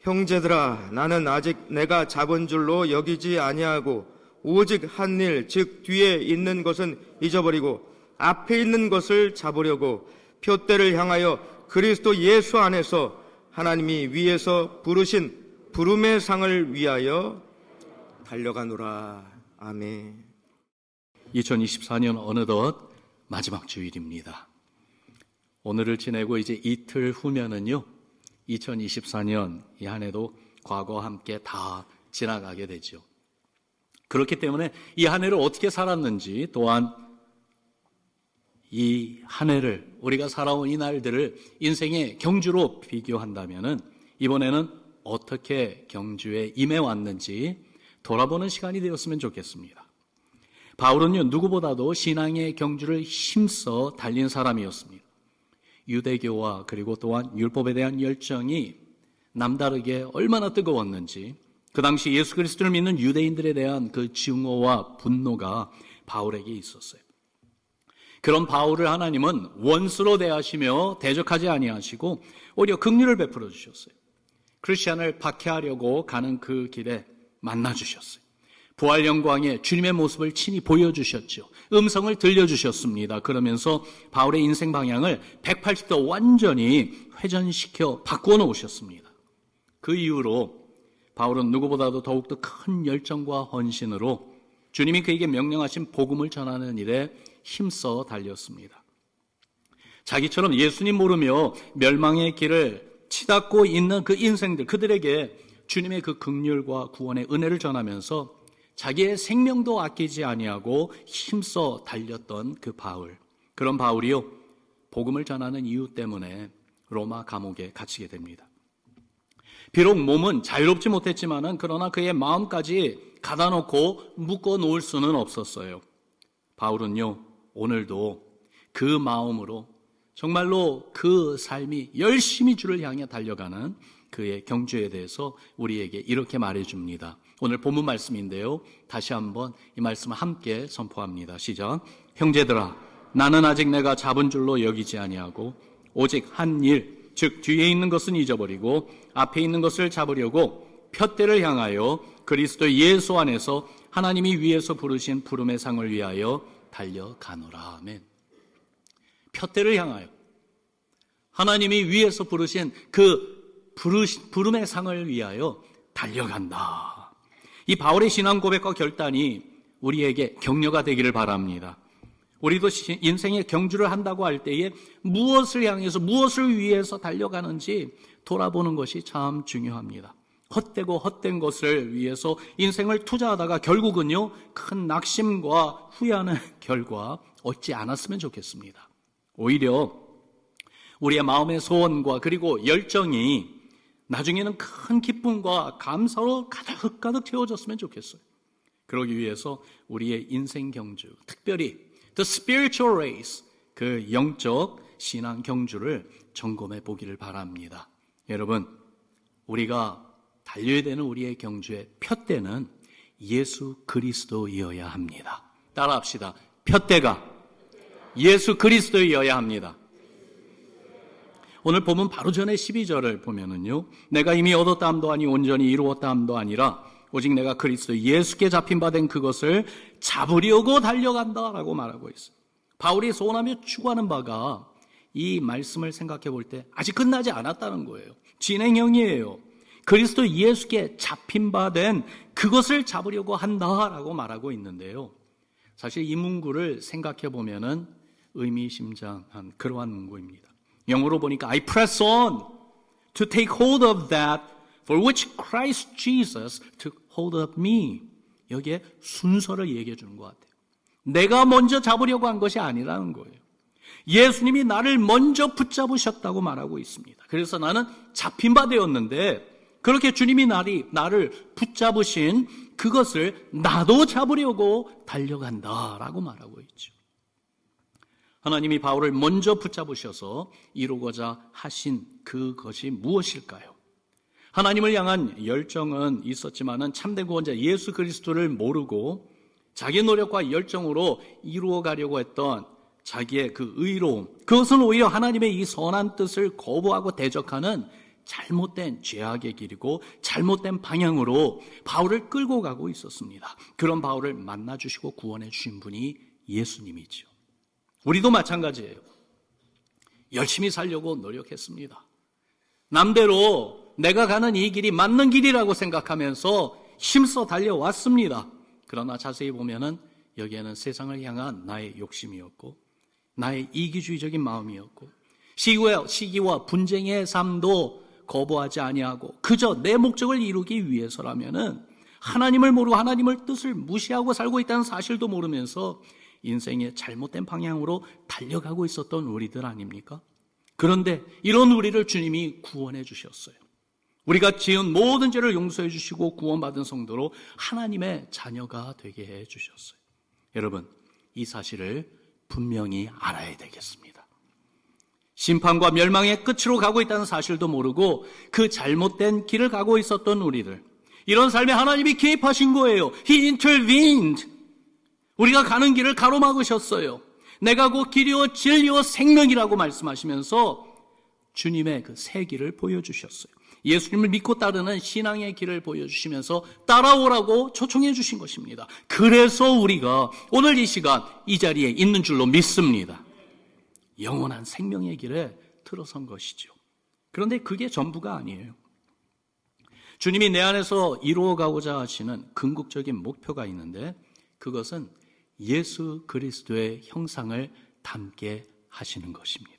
형제들아 나는 아직 내가 잡은 줄로 여기지 아니하고 오직 한 일 즉 뒤에 있는 것은 잊어버리고 앞에 있는 것을 잡으려고 표대를 향하여 그리스도 예수 안에서 하나님이 위에서 부르신 부름의 상을 위하여 달려가노라 아멘. 2024년 어느덧 마지막 주일입니다. 오늘을 지내고 이제 이틀 후면은요, 2024년 이 한 해도 과거와 함께 다 지나가게 되죠. 그렇기 때문에 이 한 해를 어떻게 살았는지 또한 이 한 해를 우리가 살아온 이 날들을 인생의 경주로 비교한다면은 이번에는 어떻게 경주에 임해 왔는지 돌아보는 시간이 되었으면 좋겠습니다. 바울은요, 누구보다도 신앙의 경주를 힘써 달린 사람이었습니다. 유대교와 그리고 또한 율법에 대한 열정이 남다르게 얼마나 뜨거웠는지 그 당시 예수 그리스도를 믿는 유대인들에 대한 그 증오와 분노가 바울에게 있었어요. 그런 바울을 하나님은 원수로 대하시며 대적하지 아니하시고 오히려 긍휼을 베풀어 주셨어요. 크리스천을 박해하려고 가는 그 길에 만나 주셨어요. 부활 영광의 주님의 모습을 친히 보여주셨죠. 음성을 들려주셨습니다. 그러면서 바울의 인생 방향을 180도 완전히 회전시켜 바꾸어 놓으셨습니다. 그 이후로 바울은 누구보다도 더욱더 큰 열정과 헌신으로 주님이 그에게 명령하신 복음을 전하는 일에 힘써 달렸습니다. 자기처럼 예수님 모르며 멸망의 길을 치닫고 있는 그 인생들, 그들에게 주님의 그 극률과 구원의 은혜를 전하면서 자기의 생명도 아끼지 아니하고 힘써 달렸던 그 바울. 그런 바울이요. 복음을 전하는 이유 때문에 로마 감옥에 갇히게 됩니다. 비록 몸은 자유롭지 못했지만은 그러나 그의 마음까지 가다 놓고 묶어 놓을 수는 없었어요. 바울은요, 오늘도 그 마음으로 정말로 그 삶이 열심히 주를 향해 달려가는 그의 경주에 대해서 우리에게 이렇게 말해 줍니다. 오늘 본문 말씀인데요. 다시 한번 이 말씀을 함께 선포합니다. 시작. 형제들아, 나는 아직 내가 잡은 줄로 여기지 아니하고 오직 한 일, 즉 뒤에 있는 것은 잊어버리고 앞에 있는 것을 잡으려고 푯대를 향하여 그리스도 예수 안에서 하나님이 위에서 부르신 부름의 상을 위하여 달려가노라. 아멘. 푯대를 향하여 하나님이 위에서 부르신 그 부름의 상을 위하여 달려간다. 이 바울의 신앙 고백과 결단이 우리에게 격려가 되기를 바랍니다. 우리도 인생의 경주를 한다고 할 때에 무엇을 향해서 무엇을 위해서 달려가는지 돌아보는 것이 참 중요합니다. 헛되고 헛된 것을 위해서 인생을 투자하다가 결국은요, 큰 낙심과 후회하는 결과 얻지 않았으면 좋겠습니다. 오히려 우리의 마음의 소원과 그리고 열정이 나중에는 큰 기쁨과 감사로 가득가득 채워졌으면 좋겠어요. 그러기 위해서 우리의 인생 경주, 특별히 the spiritual race, 그 영적 신앙 경주를 점검해 보기를 바랍니다. 여러분, 우리가 달려야 되는 우리의 경주의 푯대는 예수 그리스도이어야 합니다. 따라합시다. 푯대가 예수 그리스도이어야 합니다. 오늘 보면 바로 전에 12절을 보면은요. 내가 이미 얻었다함도 아니 온전히 이루었다함도 아니라 오직 내가 그리스도 예수께 잡힌 바 된 그것을 잡으려고 달려간다라고 말하고 있어요. 바울이 소원하며 추구하는 바가 이 말씀을 생각해 볼 때 아직 끝나지 않았다는 거예요. 진행형이에요. 그리스도 예수께 잡힌 바 된 그것을 잡으려고 한다라고 말하고 있는데요. 사실 이 문구를 생각해 보면은 의미심장한 그러한 문구입니다. 영어로 보니까 I press on to take hold of that for which Christ Jesus took hold of me. 여기에 순서를 얘기해 주는 것 같아요. 내가 먼저 잡으려고 한 것이 아니라는 거예요. 예수님이 나를 먼저 붙잡으셨다고 말하고 있습니다. 그래서 나는 잡힌 바 되었는데 그렇게 주님이 나리, 나를 붙잡으신 그것을 나도 잡으려고 달려간다라고 말하고 있죠. 하나님이 바울을 먼저 붙잡으셔서 이루고자 하신 그것이 무엇일까요? 하나님을 향한 열정은 있었지만은 참된 구원자 예수 그리스도를 모르고 자기 노력과 열정으로 이루어 가려고 했던 자기의 그 의로움, 그것은 오히려 하나님의 이 선한 뜻을 거부하고 대적하는 잘못된 죄악의 길이고 잘못된 방향으로 바울을 끌고 가고 있었습니다. 그런 바울을 만나 주시고 구원해 주신 분이 예수님이죠. 우리도 마찬가지예요. 열심히 살려고 노력했습니다. 남대로 내가 가는 이 길이 맞는 길이라고 생각하면서 힘써 달려왔습니다. 그러나 자세히 보면은 여기에는 세상을 향한 나의 욕심이었고 나의 이기주의적인 마음이었고 시기와, 시기와 분쟁의 삶도 거부하지 아니하고 그저 내 목적을 이루기 위해서라면은 하나님을 모르고 하나님을 뜻을 무시하고 살고 있다는 사실도 모르면서 인생의 잘못된 방향으로 달려가고 있었던 우리들 아닙니까? 그런데 이런 우리를 주님이 구원해 주셨어요. 우리가 지은 모든 죄를 용서해 주시고 구원받은 성도로 하나님의 자녀가 되게 해 주셨어요. 여러분, 이 사실을 분명히 알아야 되겠습니다. 심판과 멸망의 끝으로 가고 있다는 사실도 모르고 그 잘못된 길을 가고 있었던 우리들. 이런 삶에 하나님이 개입하신 거예요. He intervened. 우리가 가는 길을 가로막으셨어요. 내가 곧 길이요 진리요 생명이라고 말씀하시면서 주님의 그 새 길을 보여주셨어요. 예수님을 믿고 따르는 신앙의 길을 보여주시면서 따라오라고 초청해 주신 것입니다. 그래서 우리가 오늘 이 시간 이 자리에 있는 줄로 믿습니다. 영원한 생명의 길에 들어선 것이죠. 그런데 그게 전부가 아니에요. 주님이 내 안에서 이루어가고자 하시는 궁극적인 목표가 있는데 그것은 예수 그리스도의 형상을 담게 하시는 것입니다.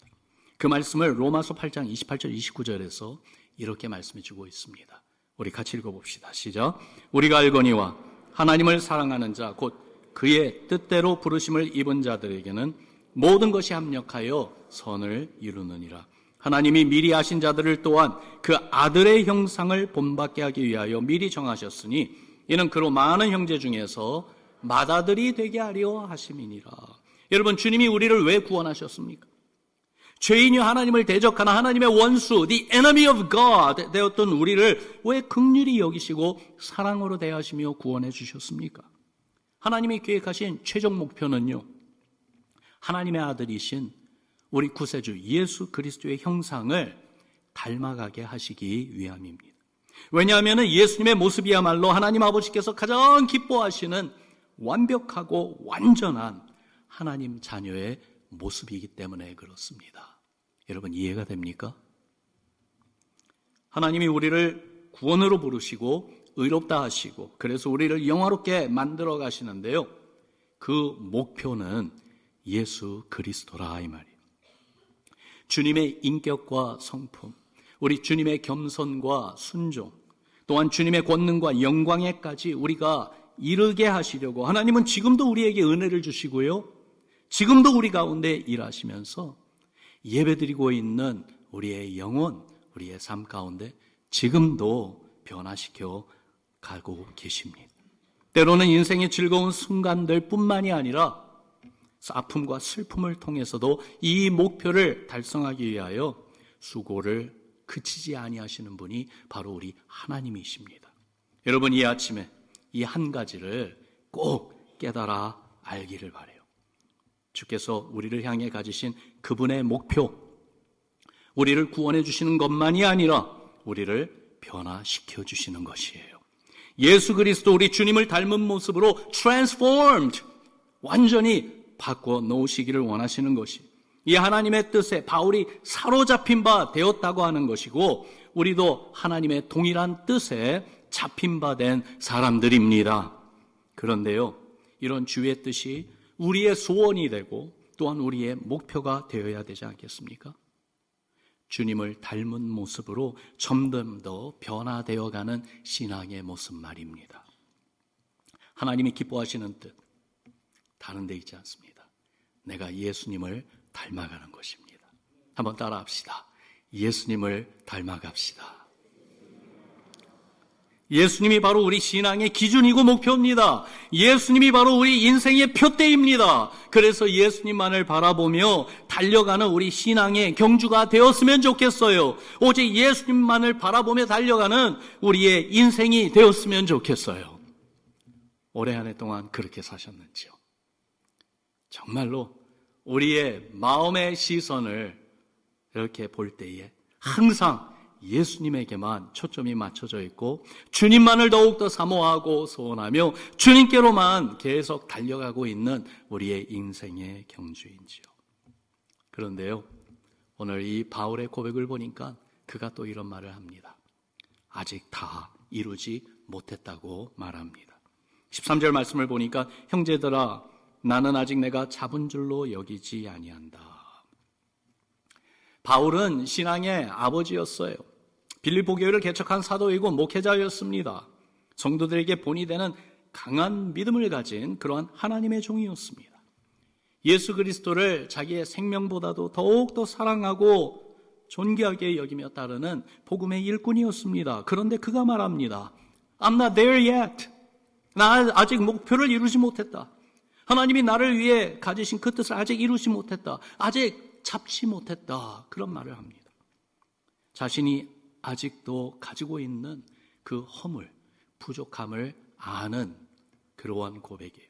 그 말씀을 로마서 8장 28절 29절에서 이렇게 말씀해 주고 있습니다. 우리 같이 읽어봅시다. 시작. 우리가 알거니와 하나님을 사랑하는 자, 곧 그의 뜻대로 부르심을 입은 자들에게는 모든 것이 합력하여 선을 이루느니라. 하나님이 미리 아신 자들을 또한 그 아들의 형상을 본받게 하기 위하여 미리 정하셨으니 이는 그로 많은 형제 중에서 맏아들이 되게 하려 하심이니라. 여러분, 주님이 우리를 왜 구원하셨습니까? 죄인이 하나님을 대적하는 하나님의 원수, the enemy of God 되었던 우리를 왜 극률이 여기시고 사랑으로 대하시며 구원해 주셨습니까? 하나님이 계획하신 최종 목표는요, 하나님의 아들이신 우리 구세주 예수 그리스도의 형상을 닮아가게 하시기 위함입니다. 왜냐하면 예수님의 모습이야말로 하나님 아버지께서 가장 기뻐하시는 완벽하고 완전한 하나님 자녀의 모습이기 때문에 그렇습니다. 여러분 이해가 됩니까? 하나님이 우리를 구원으로 부르시고 의롭다 하시고 그래서 우리를 영화롭게 만들어 가시는데요. 그 목표는 예수 그리스도라 이 말이에요. 주님의 인격과 성품, 우리 주님의 겸손과 순종, 또한 주님의 권능과 영광에까지 우리가 이르게 하시려고 하나님은 지금도 우리에게 은혜를 주시고요. 지금도 우리 가운데 일하시면서 예배드리고 있는 우리의 영혼, 우리의 삶 가운데 지금도 변화시켜 가고 계십니다. 때로는 인생의 즐거운 순간들 뿐만이 아니라 아픔과 슬픔을 통해서도 이 목표를 달성하기 위하여 수고를 그치지 아니하시는 분이 바로 우리 하나님이십니다. 여러분 이 아침에 이 한 가지를 꼭 깨달아 알기를 바래요. 주께서 우리를 향해 가지신 그분의 목표, 우리를 구원해 주시는 것만이 아니라 우리를 변화시켜 주시는 것이에요. 예수 그리스도 우리 주님을 닮은 모습으로 transformed 완전히 바꿔 놓으시기를 원하시는 것이 이 하나님의 뜻에 바울이 사로잡힌 바 되었다고 하는 것이고 우리도 하나님의 동일한 뜻에 잡힌 바 된 사람들입니다. 그런데요, 이런 주의 뜻이 우리의 소원이 되고 또한 우리의 목표가 되어야 되지 않겠습니까? 주님을 닮은 모습으로 점점 더 변화되어 가는 신앙의 모습 말입니다. 하나님이 기뻐하시는 뜻, 다른 데 있지 않습니다. 내가 예수님을 닮아가는 것입니다. 한번 따라 합시다. 예수님을 닮아갑시다. 예수님이 바로 우리 신앙의 기준이고 목표입니다. 예수님이 바로 우리 인생의 표대입니다. 그래서 예수님만을 바라보며 달려가는 우리 신앙의 경주가 되었으면 좋겠어요. 오직 예수님만을 바라보며 달려가는 우리의 인생이 되었으면 좋겠어요. 올해 한 해 동안 그렇게 사셨는지요? 정말로 우리의 마음의 시선을 이렇게 볼 때에 항상 예수님에게만 초점이 맞춰져 있고 주님만을 더욱더 사모하고 소원하며 주님께로만 계속 달려가고 있는 우리의 인생의 경주인지요. 그런데요, 오늘 이 바울의 고백을 보니까 그가 또 이런 말을 합니다. 아직 다 이루지 못했다고 말합니다. 13절 말씀을 보니까 형제들아 나는 아직 내가 잡은 줄로 여기지 아니한다. 바울은 신앙의 아버지였어요. 빌립보 교회를 개척한 사도이고 목회자였습니다. 성도들에게 본이 되는 강한 믿음을 가진 그러한 하나님의 종이었습니다. 예수 그리스도를 자기의 생명보다도 더욱더 사랑하고 존귀하게 여기며 따르는 복음의 일꾼이었습니다. 그런데 그가 말합니다. I'm not there yet. 나 아직 목표를 이루지 못했다. 하나님이 나를 위해 가지신 그 뜻을 아직 이루지 못했다. 아직 잡지 못했다. 그런 말을 합니다. 자신이 아직도 가지고 있는 그 허물, 부족함을 아는 그러한 고백이에요.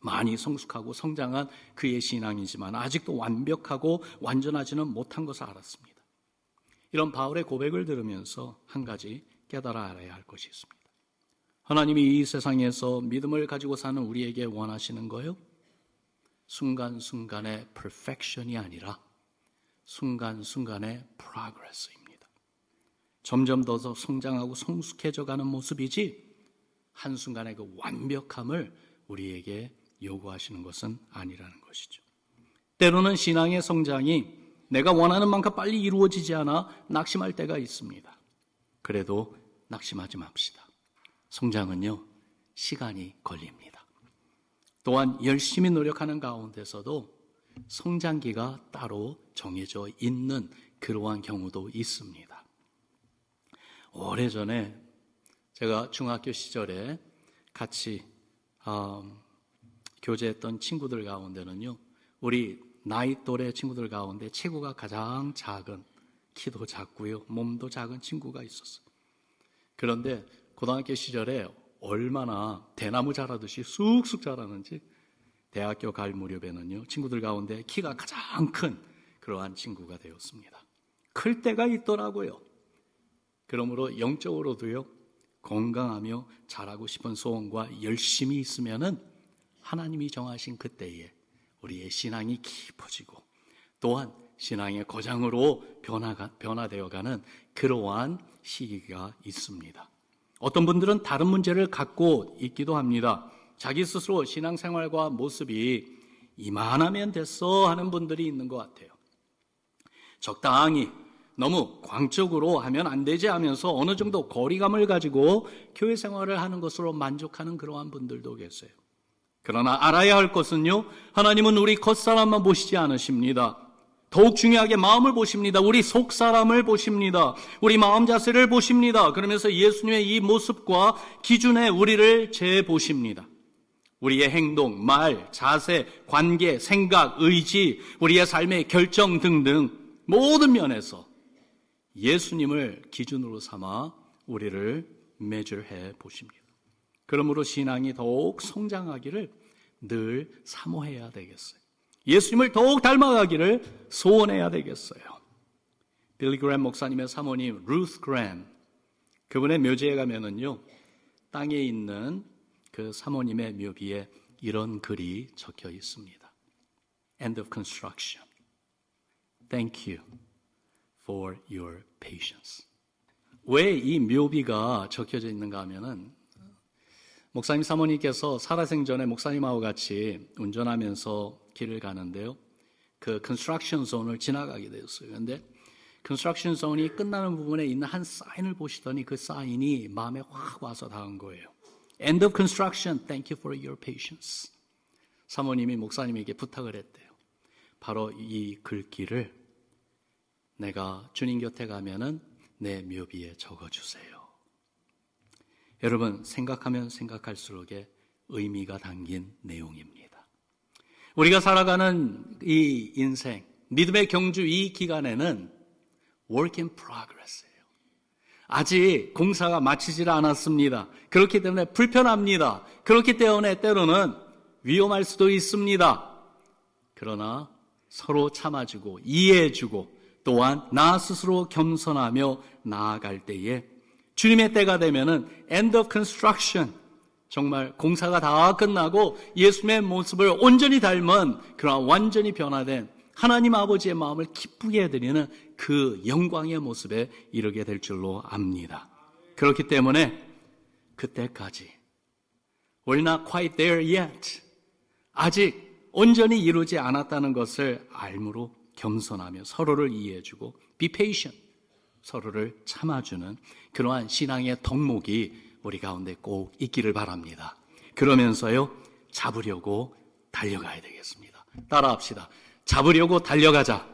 많이 성숙하고 성장한 그의 신앙이지만 아직도 완벽하고 완전하지는 못한 것을 알았습니다. 이런 바울의 고백을 들으면서 한 가지 깨달아 알아야 할 것이 있습니다. 하나님이 이 세상에서 믿음을 가지고 사는 우리에게 원하시는 거요? 순간순간의 perfection이 아니라 순간순간의 progress입니다. 점점 더 성장하고 성숙해져 가는 모습이지 한순간의 그 완벽함을 우리에게 요구하시는 것은 아니라는 것이죠. 때로는 신앙의 성장이 내가 원하는 만큼 빨리 이루어지지 않아 낙심할 때가 있습니다. 그래도 낙심하지 맙시다. 성장은요, 시간이 걸립니다. 또한 열심히 노력하는 가운데서도 성장기가 따로 정해져 있는 그러한 경우도 있습니다. 오래전에 제가 중학교 시절에 같이 음, 교제했던 친구들 가운데는요, 우리 나이 또래 친구들 가운데 체구가 가장 작은, 키도 작고요, 몸도 작은 친구가 있었어요. 그런데 고등학교 시절에 얼마나 대나무 자라듯이 쑥쑥 자라는지 대학교 갈 무렵에는요, 친구들 가운데 키가 가장 큰 그러한 친구가 되었습니다. 클 때가 있더라고요. 그러므로 영적으로도요, 건강하며 잘하고 싶은 소원과 열심히 있으면은 하나님이 정하신 그때에 우리의 신앙이 깊어지고 또한 신앙의 고장으로 변화가, 변화되어가는 그러한 시기가 있습니다. 어떤 분들은 다른 문제를 갖고 있기도 합니다. 자기 스스로 신앙생활과 모습이 이만하면 됐어 하는 분들이 있는 것 같아요. 적당히 너무 광적으로 하면 안 되지 하면서 어느 정도 거리감을 가지고 교회 생활을 하는 것으로 만족하는 그러한 분들도 계세요. 그러나 알아야 할 것은요, 하나님은 우리 겉사람만 보시지 않으십니다. 더욱 중요하게 마음을 보십니다. 우리 속 사람을 보십니다. 우리 마음 자세를 보십니다. 그러면서 예수님의 이 모습과 기준에 우리를 재보십니다. 우리의 행동, 말, 자세, 관계, 생각, 의지, 우리의 삶의 결정 등등 모든 면에서 예수님을 기준으로 삼아 우리를 매줄해 보십니다. 그러므로 신앙이 더욱 성장하기를 늘 사모해야 되겠어요. 예수님을 더욱 닮아가기를 소원해야 되겠어요. 빌리 그램 목사님의 사모님 루스 그램 그분의 묘지에 가면은요 땅에 있는 그 사모님의 묘비에 이런 글이 적혀 있습니다. End of construction. Thank you for your patience. 왜 이 묘비가 적혀져 있는가 하면은 목사님 사모님께서 살아생전에 목사님하고 같이 운전하면서 길을 가는데요. 그 컨스트럭션 존을 지나가게 되었어요. 그런데 컨스트럭션 존이 끝나는 부분에 있는 한 사인을 보시더니 그 사인이 마음에 확 와서 닿은 거예요. End of construction. Thank you for your patience. 사모님이 목사님에게 부탁을 했대요. 바로 이 글귀를 내가 주님 곁에 가면은 내 묘비에 적어주세요. 여러분, 생각하면 생각할수록에 의미가 담긴 내용입니다. 우리가 살아가는 이 인생, 믿음의 경주 이 기간에는 work in progress예요. 아직 공사가 마치질 않았습니다. 그렇기 때문에 불편합니다. 그렇기 때문에 때로는 위험할 수도 있습니다. 그러나 서로 참아주고 이해해주고 또한 나 스스로 겸손하며 나아갈 때에 주님의 때가 되면은 end of construction 정말 공사가 다 끝나고 예수님의 모습을 온전히 닮은 그런 완전히 변화된 하나님 아버지의 마음을 기쁘게 해드리는 그 영광의 모습에 이르게 될 줄로 압니다. 그렇기 때문에 그때까지 we're not quite there yet. 아직 온전히 이루지 않았다는 것을 알므로 겸손하며 서로를 이해해주고 be patient. 서로를 참아주는 그러한 신앙의 덕목이 우리 가운데 꼭 있기를 바랍니다. 그러면서요, 잡으려고 달려가야 되겠습니다. 따라합시다. 잡으려고 달려가자.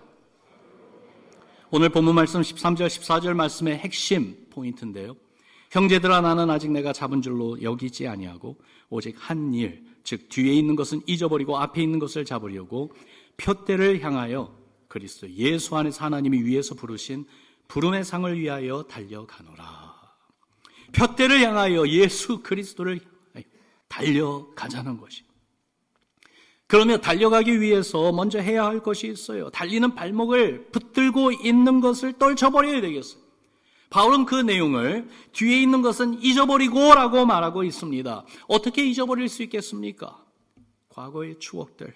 오늘 본문 말씀 13절, 14절 말씀의 핵심 포인트인데요. 형제들아 나는 아직 내가 잡은 줄로 여기지 아니하고 오직 한 일, 즉 뒤에 있는 것은 잊어버리고 앞에 있는 것을 잡으려고 표대를 향하여 그리스도 예수 안에서 하나님이 위에서 부르신 부름의 상을 위하여 달려가노라. 표대를 향하여 예수 그리스도를 향하여 달려가자는 것이. 그러면 달려가기 위해서 먼저 해야 할 것이 있어요. 달리는 발목을 붙들고 있는 것을 떨쳐버려야 되겠어요. 바울은 그 내용을 뒤에 있는 것은 잊어버리고 라고 말하고 있습니다. 어떻게 잊어버릴 수 있겠습니까? 과거의 추억들,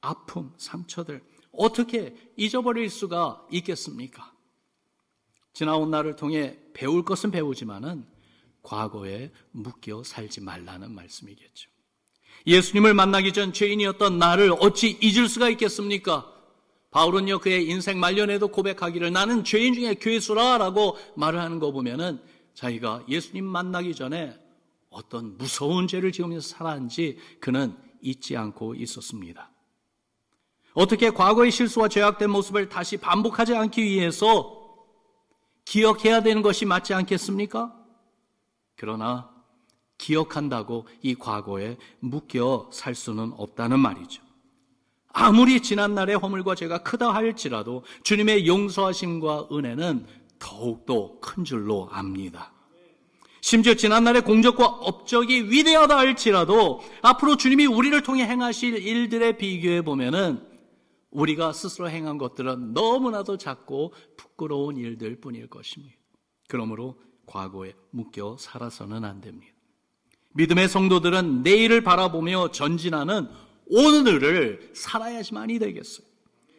아픔, 상처들, 어떻게 잊어버릴 수가 있겠습니까? 지나온 날을 통해 배울 것은 배우지만은 과거에 묶여 살지 말라는 말씀이겠죠. 예수님을 만나기 전 죄인이었던 나를 어찌 잊을 수가 있겠습니까? 바울은요, 그의 인생 말년에도 고백하기를 나는 죄인 중에 괴수라 라고 말을 하는 거 보면은 자기가 예수님 만나기 전에 어떤 무서운 죄를 지으면서 살았는지 그는 잊지 않고 있었습니다. 어떻게 과거의 실수와 죄악된 모습을 다시 반복하지 않기 위해서 기억해야 되는 것이 맞지 않겠습니까? 그러나 기억한다고 이 과거에 묶여 살 수는 없다는 말이죠. 아무리 지난날의 허물과 죄가 크다 할지라도 주님의 용서하심과 은혜는 더욱더 큰 줄로 압니다. 심지어 지난날의 공적과 업적이 위대하다 할지라도 앞으로 주님이 우리를 통해 행하실 일들에 비교해 보면은 우리가 스스로 행한 것들은 너무나도 작고 부끄러운 일들 뿐일 것입니다. 그러므로 과거에 묶여 살아서는 안 됩니다. 믿음의 성도들은 내일을 바라보며 전진하는 오늘을 살아야지만이 되겠어요.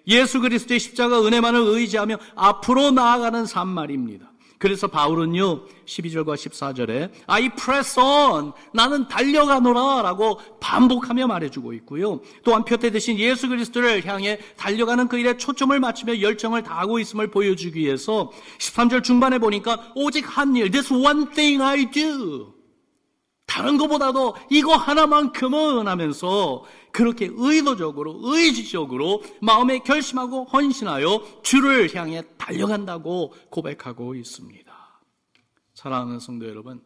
예수 그리스도의 십자가 은혜만을 의지하며 앞으로 나아가는 삶 말입니다. 그래서 바울은요, 12절과 14절에 I press on, 나는 달려가노라 라고 반복하며 말해주고 있고요. 또한 표태 대신 예수 그리스도를 향해 달려가는 그 일에 초점을 맞추며 열정을 다하고 있음을 보여주기 위해서 13절 중반에 보니까 오직 한 일, this one thing I do. 다른 것보다도 이거 하나만큼은 하면서 그렇게 의도적으로, 의지적으로 마음에 결심하고 헌신하여 주를 향해 달려간다고 고백하고 있습니다. 사랑하는 성도 여러분,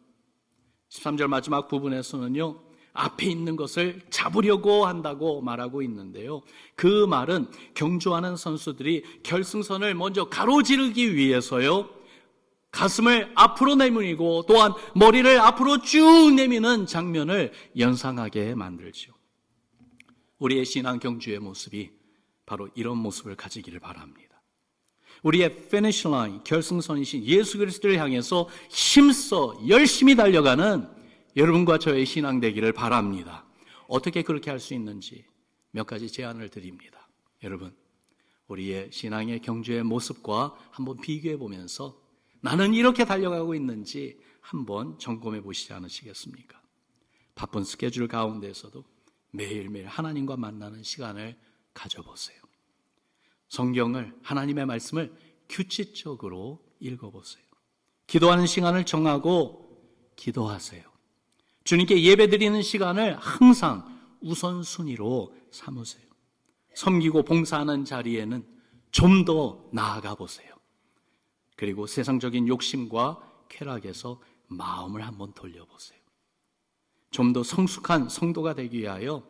13절 마지막 부분에서는요, 앞에 있는 것을 잡으려고 한다고 말하고 있는데요. 그 말은 경주하는 선수들이 결승선을 먼저 가로지르기 위해서요, 가슴을 앞으로 내밀고 또한 머리를 앞으로 쭉 내미는 장면을 연상하게 만들죠. 우리의 신앙 경주의 모습이 바로 이런 모습을 가지기를 바랍니다. 우리의 finish line, 결승선이신 예수 그리스도를 향해서 힘써 열심히 달려가는 여러분과 저의 신앙 되기를 바랍니다. 어떻게 그렇게 할 수 있는지 몇 가지 제안을 드립니다. 여러분, 우리의 신앙의 경주의 모습과 한번 비교해 보면서 나는 이렇게 달려가고 있는지 한번 점검해 보시지 않으시겠습니까? 바쁜 스케줄 가운데서도 매일매일 하나님과 만나는 시간을 가져보세요. 성경을, 하나님의 말씀을 규칙적으로 읽어보세요. 기도하는 시간을 정하고 기도하세요. 주님께 예배 드리는 시간을 항상 우선순위로 삼으세요. 섬기고 봉사하는 자리에는 좀 더 나아가 보세요. 그리고 세상적인 욕심과 쾌락에서 마음을 한번 돌려보세요. 좀 더 성숙한 성도가 되기 위하여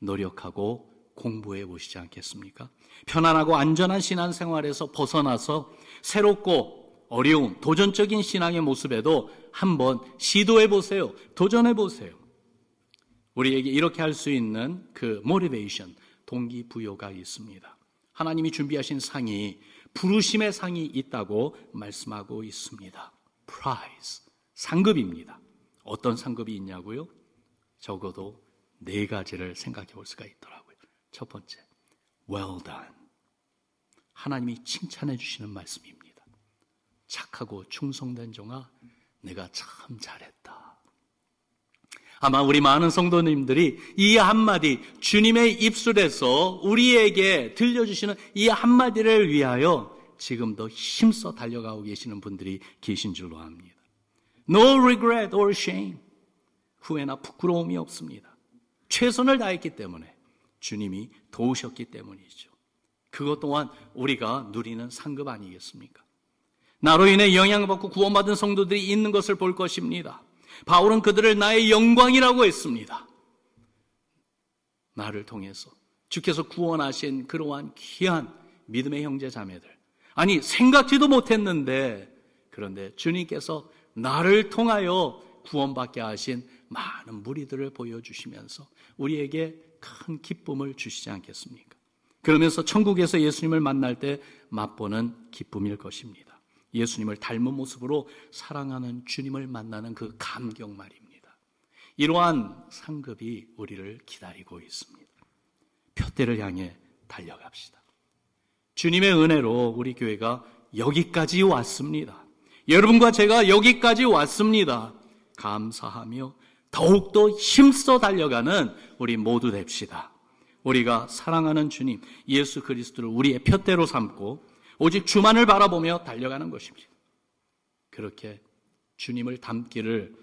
노력하고 공부해 보시지 않겠습니까? 편안하고 안전한 신앙 생활에서 벗어나서 새롭고 어려운 도전적인 신앙의 모습에도 한번 시도해 보세요. 도전해 보세요. 우리에게 이렇게 할 수 있는 그 모티베이션, 동기부여가 있습니다. 하나님이 준비하신 상이 부르심의 상이 있다고 말씀하고 있습니다. prize, 상급입니다. 어떤 상급이 있냐고요? 적어도 네 가지를 생각해 볼 수가 있더라고요. 첫 번째, well done. 하나님이 칭찬해 주시는 말씀입니다. 착하고 충성된 종아, 내가 참 잘했다. 아마 우리 많은 성도님들이 이 한마디, 주님의 입술에서 우리에게 들려주시는 이 한마디를 위하여 지금도 힘써 달려가고 계시는 분들이 계신 줄로 압니다. No regret or shame. 후회나 부끄러움이 없습니다. 최선을 다했기 때문에 주님이 도우셨기 때문이죠. 그것 또한 우리가 누리는 상급 아니겠습니까? 나로 인해 영향받고 구원받은 성도들이 있는 것을 볼 것입니다. 바울은 그들을 나의 영광이라고 했습니다. 나를 통해서 주께서 구원하신 그러한 귀한 믿음의 형제 자매들. 아니, 생각지도 못했는데, 그런데 주님께서 나를 통하여 구원받게 하신 많은 무리들을 보여주시면서 우리에게 큰 기쁨을 주시지 않겠습니까? 그러면서 천국에서 예수님을 만날 때 맛보는 기쁨일 것입니다. 예수님을 닮은 모습으로 사랑하는 주님을 만나는 그 감격 말입니다. 이러한 상급이 우리를 기다리고 있습니다. 표대를 향해 달려갑시다. 주님의 은혜로 우리 교회가 여기까지 왔습니다. 여러분과 제가 여기까지 왔습니다. 감사하며 더욱더 힘써 달려가는 우리 모두 됩시다. 우리가 사랑하는 주님, 예수 그리스도를 우리의 표대로 삼고 오직 주만을 바라보며 달려가는 것입니다. 그렇게 주님을 닮기를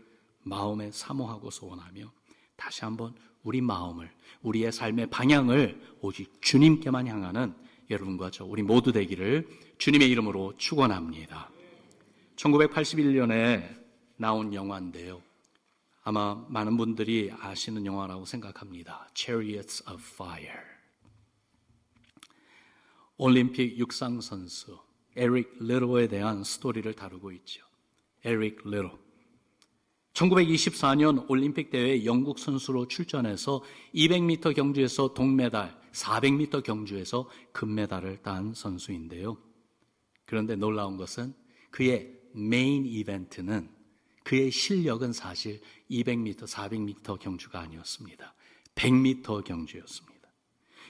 마음에 사모하고 소원하며 다시 한번 우리 마음을, 우리의 삶의 방향을 오직 주님께만 향하는 여러분과 저 우리 모두 되기를 주님의 이름으로 축원합니다. 1981년에 나온 영화인데요. 아마 많은 분들이 아시는 영화라고 생각합니다. Chariots of Fire. 올림픽 육상 선수 에릭 레로에 대한 스토리를 다루고 있죠. 에릭 레로. 1924년 올림픽 대회 영국 선수로 출전해서 200m 경주에서 동메달, 400m 경주에서 금메달을 딴 선수인데요. 그런데 놀라운 것은 그의 메인 이벤트는 그의 실력은 사실 200m, 400m 경주가 아니었습니다. 100m 경주였습니다.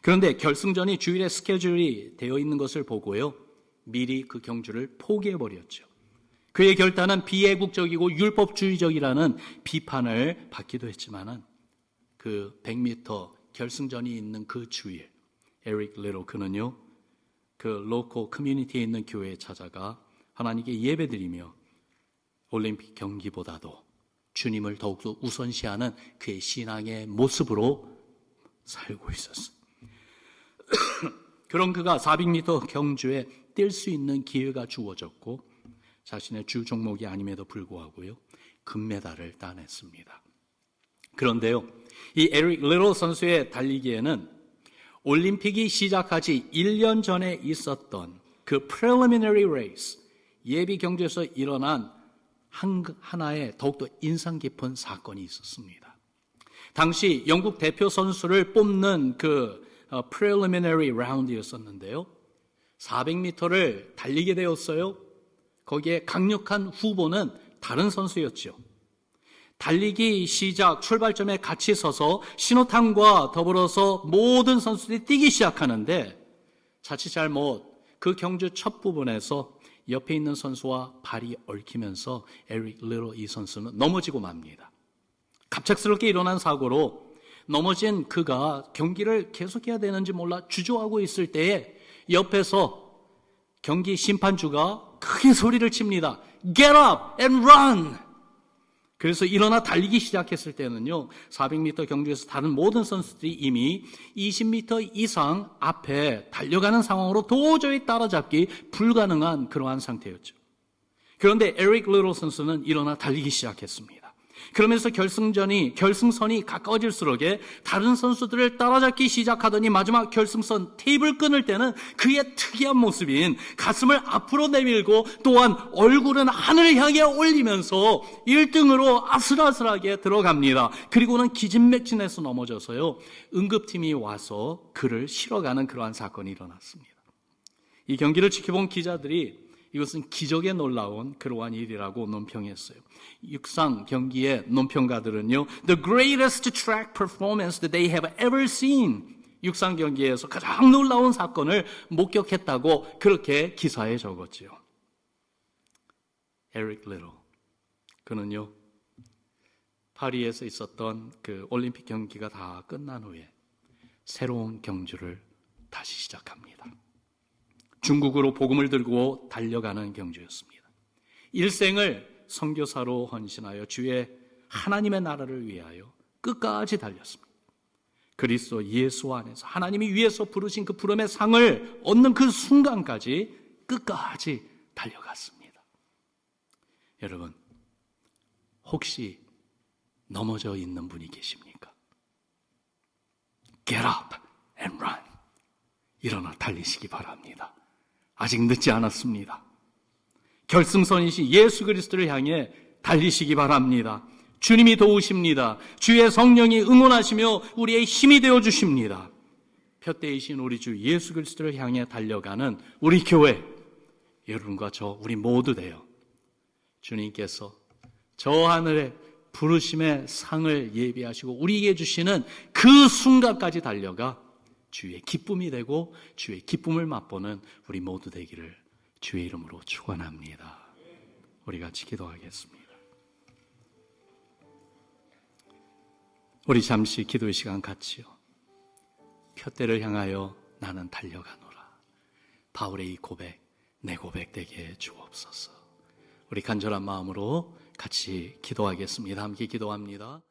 그런데 결승전이 주일에 스케줄이 되어 있는 것을 보고요. 미리 그 경주를 포기해버렸죠. 그의 결단은 비애국적이고 율법주의적이라는 비판을 받기도 했지만은 그 100m 결승전이 있는 그 주일, 에릭 레로 그는요, 그 로코 커뮤니티에 있는 교회에 찾아가 하나님께 예배드리며 올림픽 경기보다도 주님을 더욱더 우선시하는 그의 신앙의 모습으로 살고 있었습니다. 그런 그가 400m 경주에 뛸 수 있는 기회가 주어졌고 자신의 주 종목이 아님에도 불구하고요 금메달을 따냈습니다. 그런데요 이 에릭 리로 선수의 달리기에는 올림픽이 시작하지 1년 전에 있었던 그 preliminary race 예비 경주에서 일어난 한, 하나의 더욱더 인상 깊은 사건이 있었습니다. 당시 영국 대표 선수를 뽑는 그 어, preliminary round이었었는데요. 400m를 달리게 되었어요. 거기에 강력한 후보는 다른 선수였죠. 달리기 시작 출발점에 같이 서서 신호탄과 더불어서 모든 선수들이 뛰기 시작하는데 자칫 잘못 그 경주 첫 부분에서 옆에 있는 선수와 발이 얽히면서 에릭 리로 이 선수는 넘어지고 맙니다. 갑작스럽게 일어난 사고로 넘어진 그가 경기를 계속해야 되는지 몰라 주저하고 있을 때에 옆에서 경기 심판주가 크게 소리를 칩니다. Get up and run! 그래서 일어나 달리기 시작했을 때는요, 400m 경주에서 다른 모든 선수들이 이미 20m 이상 앞에 달려가는 상황으로 도저히 따라잡기 불가능한 그러한 상태였죠. 그런데 에릭 리로 선수는 일어나 달리기 시작했습니다. 그러면서 결승전이 결승선이 가까워질수록에 다른 선수들을 따라잡기 시작하더니 마지막 결승선 테이블 끊을 때는 그의 특이한 모습인 가슴을 앞으로 내밀고 또한 얼굴은 하늘을 향해 올리면서 1등으로 아슬아슬하게 들어갑니다. 그리고는 기진맥진해서 넘어져서요. 응급팀이 와서 그를 실어가는 그러한 사건이 일어났습니다. 이 경기를 지켜본 기자들이 이것은 기적에 놀라운 그러한 일이라고 논평했어요. 육상 경기의 논평가들은요, the greatest track performance that they have ever seen. 육상 경기에서 가장 놀라운 사건을 목격했다고 그렇게 기사에 적었지요. 에릭 리로. 그는요, 파리에서 있었던 그 올림픽 경기가 다 끝난 후에 새로운 경주를 다시 시작합니다. 중국으로 복음을 들고 달려가는 경주였습니다. 일생을 선교사로 헌신하여 주의 하나님의 나라를 위하여 끝까지 달렸습니다. 그리스도 예수 안에서 하나님이 위에서 부르신 그 부름의 상을 얻는 그 순간까지 끝까지 달려갔습니다. 여러분, 혹시 넘어져 있는 분이 계십니까? Get up and run. 일어나 달리시기 바랍니다. 아직 늦지 않았습니다. 결승선이신 예수 그리스도를 향해 달리시기 바랍니다. 주님이 도우십니다. 주의 성령이 응원하시며 우리의 힘이 되어 주십니다. 표대이신 우리 주 예수 그리스도를 향해 달려가는 우리 교회 여러분과 저 우리 모두 되어 주님께서 저 하늘에 부르심의 상을 예비하시고 우리에게 주시는 그 순간까지 달려가 주의 기쁨이 되고 주의 기쁨을 맛보는 우리 모두 되기를 주의 이름으로 축원합니다. 우리 같이 기도하겠습니다. 우리 잠시 기도의 시간 갖지요. 표대를 향하여 나는 달려가노라. 바울의 이 고백, 내 고백 되게 해 주옵소서. 우리 간절한 마음으로 같이 기도하겠습니다. 함께 기도합니다.